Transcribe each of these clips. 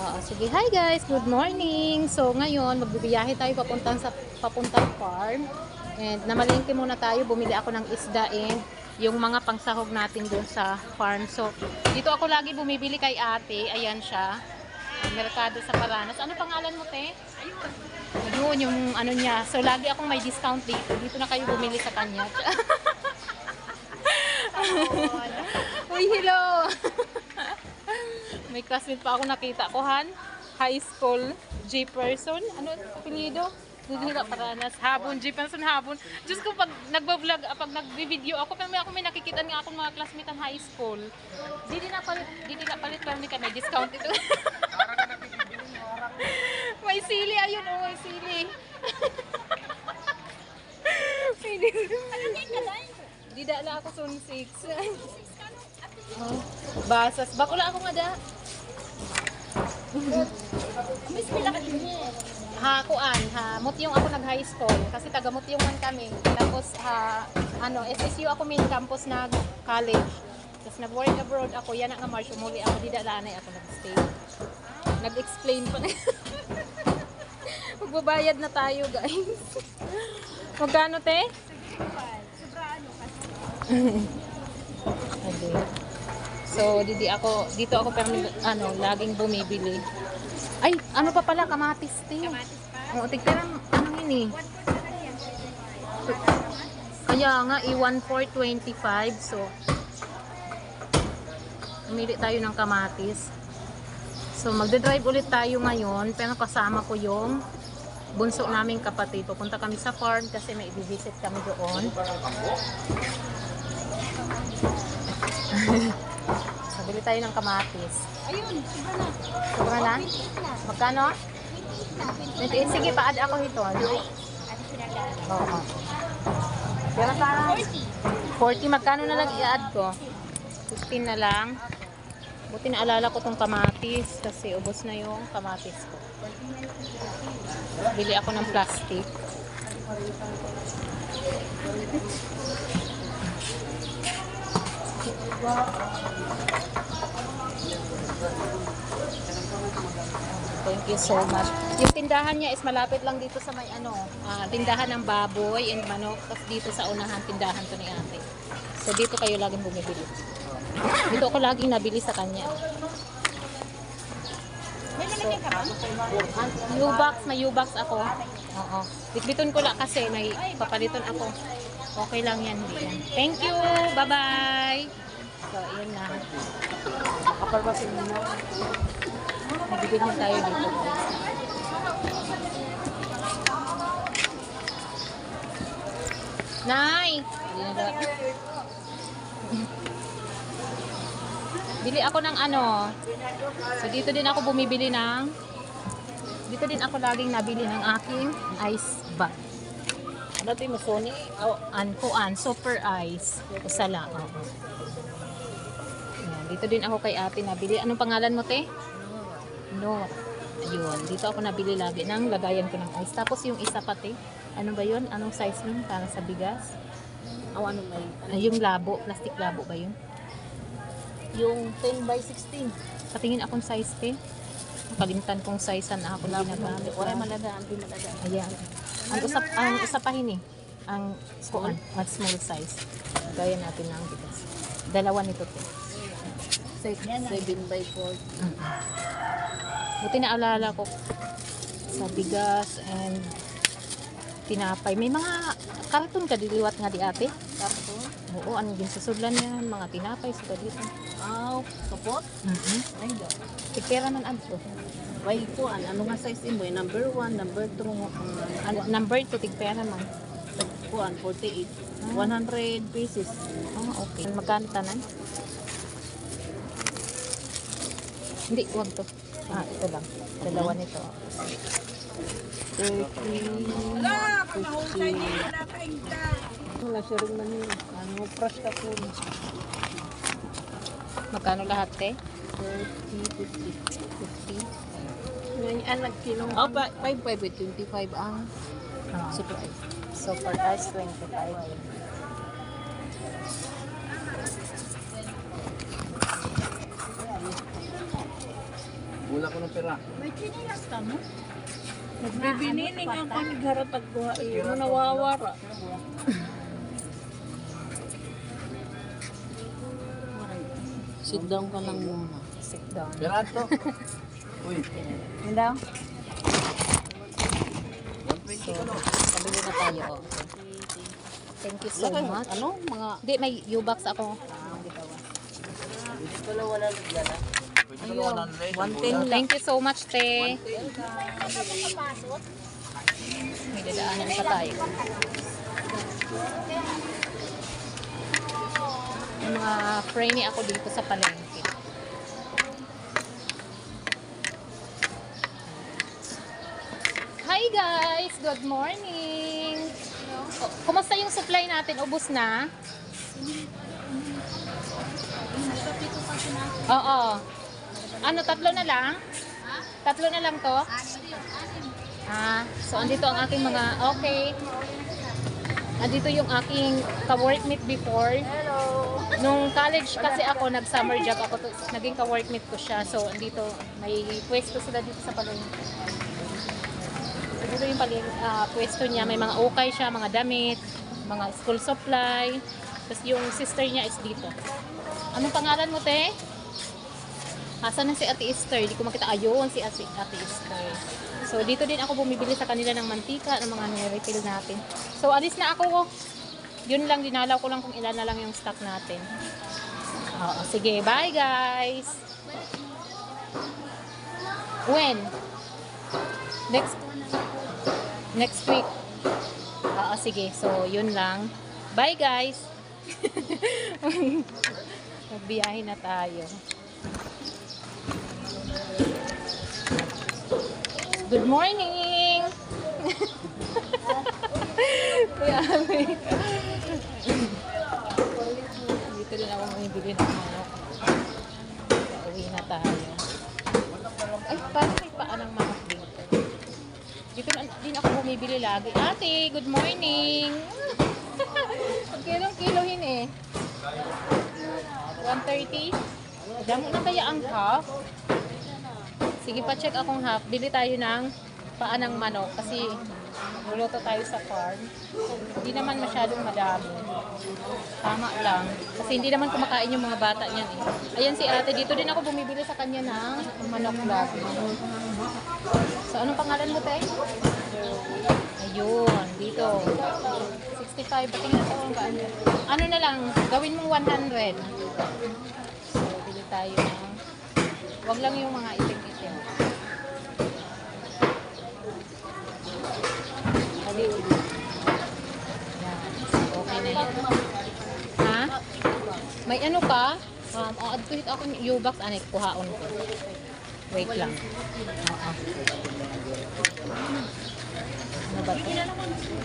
Oo, sige. Hi guys, good morning. So ngayon, magbibiyahe tayo papuntang sa papuntang farm. And namalingki muna tayo, bumili ako ng isda and yung mga pangsahog natin doon sa farm. So dito ako lagi bumibili kay ate. Ayan siya. Merkado sa Paranas. Ano pangalan mo, te? Ayun, yung ano niya. So lagi akong may discount dito. Dito na kayo bumili sa kanya. Uy, hello! May classmate pa ako nakita ko, Han. High school, J. Person. Ano apelido? Hindi ka paranas. Habon, J. Person, habon. Diyos ko, pag nagbablog, ah, pag nag-video ako, pero may ako may nakikita nga akong mga classmate ng high school. Di din na palit, di din na palit, pero may ka may discount ito. may sili, ayun, oh, may sili. may discount. Di dala ako sun 6. Oh, basas. Bakula ako nga da. Miss pila ka din eh. Ha, kuan, ha, mutyong ako nag high school kasi taga mutyong man kami. Tapos ha, ano, SSU ako main campus nag college. Tapos nag-work abroad ako, yan nga March, umuli ako, di dalanay ako nag-stay. Nag-explain pa na. Magbabayad na tayo, guys. Magkano, te? Sobra ano kasi. Okay. So, didi ako, dito ako pero ano, laging bumibili. Ay, ano pa pala, kamatis, te. Kamatis pa. Oo, tigtirang, ano yun eh. Lang. Kaya nga, i-1 for 25. So, umili tayo ng kamatis. So, magdadrive ulit tayo ngayon. Pero kasama ko yung bunso naming kapatid. Pupunta kami sa farm kasi may i-visit kami doon. Bili tayo ng kamatis. Ayun, sobra na. Sobra na? 28 na. Magkano? 28 na. 28. Sige, paad ako ito. Ano? Oo. Pero parang 40. 40, magkano na lang i-add ko? 15 na lang. Buti naalala ko tong kamatis kasi ubos na yung kamatis ko. Bili ako ng plastic. Thank you so much. Yung tindahan niya is malapit lang dito sa may ano, ah, tindahan ng baboy and manok. Tapos dito sa unahan tindahan to ni ate. So dito kayo laging bumibili. Dito ako laging nabili sa kanya. Ba? U-box, may U-box ako. Oo. Bitbiton ko lang kasi may papaliton ako. Okay lang yan. Thank you. Bye-bye. So, yun na. Kapalbasin mo. Nabibigyan din tayo dito. Nay! Na. Bili ako ng ano. So dito din ako bumibili ng dito din ako laging nabili ng aking ice bag. Ano ito yung Sony? Oh, an super ice. Usala. Oo. Ayan, dito din ako kay ate nabili. Anong pangalan mo, te? No. Ayun, dito ako nabili lagi ng lagayan ko ng ice. Tapos yung isa pati, ano ba yun? Anong size nun? Para sa bigas? O ano may? Ay, yung labo, plastic labo ba yun? Yung 10 by 16. Patingin akong size, te. Nakalimutan kong size na ako ginagamit. Wala malagaan, di malagaan. Ayan. Ang usap ang usapahin eh. Ang kuan, ang small size. Gaya natin ng bigas. Dalawa nito to. 7 by 4. Buti naalala ko sa bigas and tinapay. May mga karton ka diliwat nga di ate. Tapos, Oo, ano din susudlan yan. Mga tinapay sa dito. aw, kapot. Mm-hmm. Ay, da. Tikera man adto. Why ko, an, ano nga size mo? Number 1, number 2, um, Ano, number 2, tigpera man. kuan, 48. 100 pieces. Ah, okay. Magkano tanan? Hindi, wag to. Ah, ito lang. Dalawa nito. 30, 50. Wala siya rin man yun. Ano, fresh ka po. 30, Magkano lahat, te? 50. 50. Ngayon, ah, nagkilong. Oh, 5, 5, 25 ang Ah. super ice. So, for us, 25. Wala ko ng pera. May chinilas ka mo? Nagbibinining ang panigharatag ko ha. Eh, mo nawawara. Sit down ka lang muna. Sit down. Pera to. Uy, Yan daw? So, pabili na tayo. oh. Thank you so much. Ano? Mga... Hindi, may U-box ako. pwede pala 100. One ten lang. Thank you so much, te. May dadaanan pa tayo. Mga trainee ako dito sa palengke. Hi guys! Good morning! O, kumusta yung supply natin? Ubus na? Oo. Ano, tatlo na lang? Tatlo na lang to? Ah, so andito ang aking mga, okay. Andito yung aking ka-workmate before. Hello! Nung college kasi ako, nag-summer job ako, to, naging ka-workmate ko siya. So, andito, may pwesto sila dito sa palengke. Siguro yung pali, ah, pwesto niya, may mga ukay siya, mga damit, mga school supply. Tapos yung sister niya is dito. Anong pangalan mo, te? Asan na si Ate Esther? Hindi ko makita. Ayun, si Ate, Ate Esther. So, dito din ako bumibili sa kanila ng mantika, ng mga nirefill natin. So, alis na ako. Yun lang, dinalaw ko lang kung ilan na lang yung stock natin. Oo, sige. Bye, guys! When? Next next week. Oo, sige. So, yun lang. Bye, guys! Magbiyahe na tayo. Good morning! Kuya. Dito din ako bumibili ng manok. Pauwi na tayo. Ay, parang may paa ng manok dito. Dito na, din ako bumibili lagi. Ate, good morning! Kilong kilohin eh. 130? Damo na kaya ang half? Sige pa check akong half. Bili tayo ng paa ng manok kasi luluto tayo sa farm. Hindi naman masyadong madami. Tama lang. Kasi hindi naman kumakain yung mga bata niyan eh. Ayan si ate, dito din ako bumibili sa kanya ng manok lagi. So, anong pangalan mo, te? Ayun, dito. 65. Patingin ko kung gaano. Ano na lang, gawin mong 100. So, bili tayo ng... Wag lang yung mga itim-itim. Hali. Yan. Okay na yan. Ha? Ano ka? Um, oh, adtuhit ako ng U-box. Anik, kuhaon ko. Wait lang. Oo. Ano ba ito?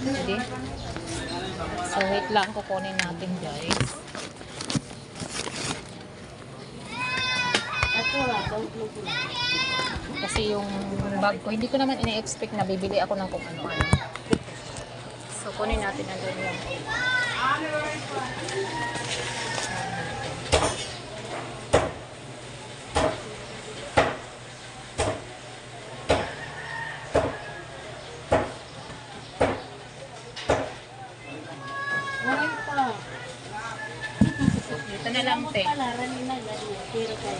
Hindi. So, wait lang. Kukunin natin, guys. Lang. Kasi yung bag ko, hindi ko naman ina-expect na bibili ako ng kung ano-ano. So, kunin natin ang ganyan. Wala pa. Dito na lang, te. Pala, rani na lang. Pero kayo.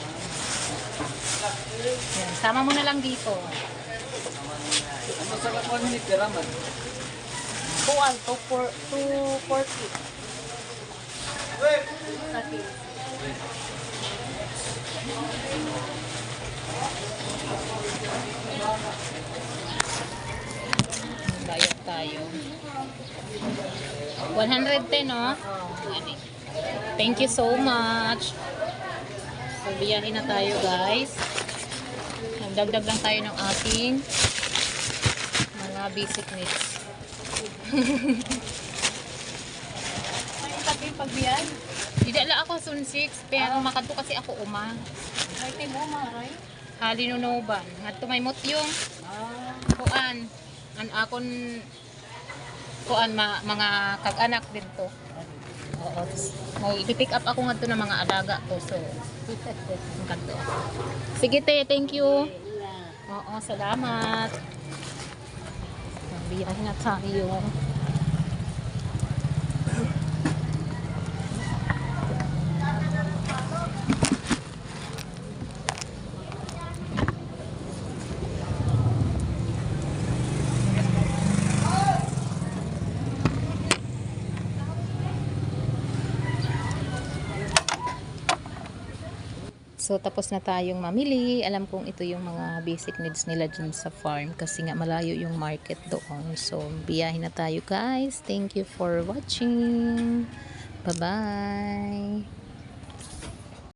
Yan, sama mo na lang dito. Ano sa 1 minute pera man? Kuwal, 240. Bayad tayo. 110, no? Yan eh. Thank you so much. So, biyahin na tayo, guys. Nagdagdag lang tayo ng ating mga basic needs. May tapi pagbiyan. Hindi ala ako sun 6, pero makadto kasi ako uma. May timo maray. Halinunuban. At may yung Ah. kuan. An akon kuan ma, mga kag-anak din to. Oo. May ipipick up ako ngadto ng mga alaga ko. So, kanto. Sige te, thank you. Oo, salamat. Biyahe na tayo. So, tapos na tayong mamili. Alam kong ito yung mga basic needs nila dyan sa farm kasi nga malayo yung market doon. So, biyahe na tayo guys. Thank you for watching. Bye-bye.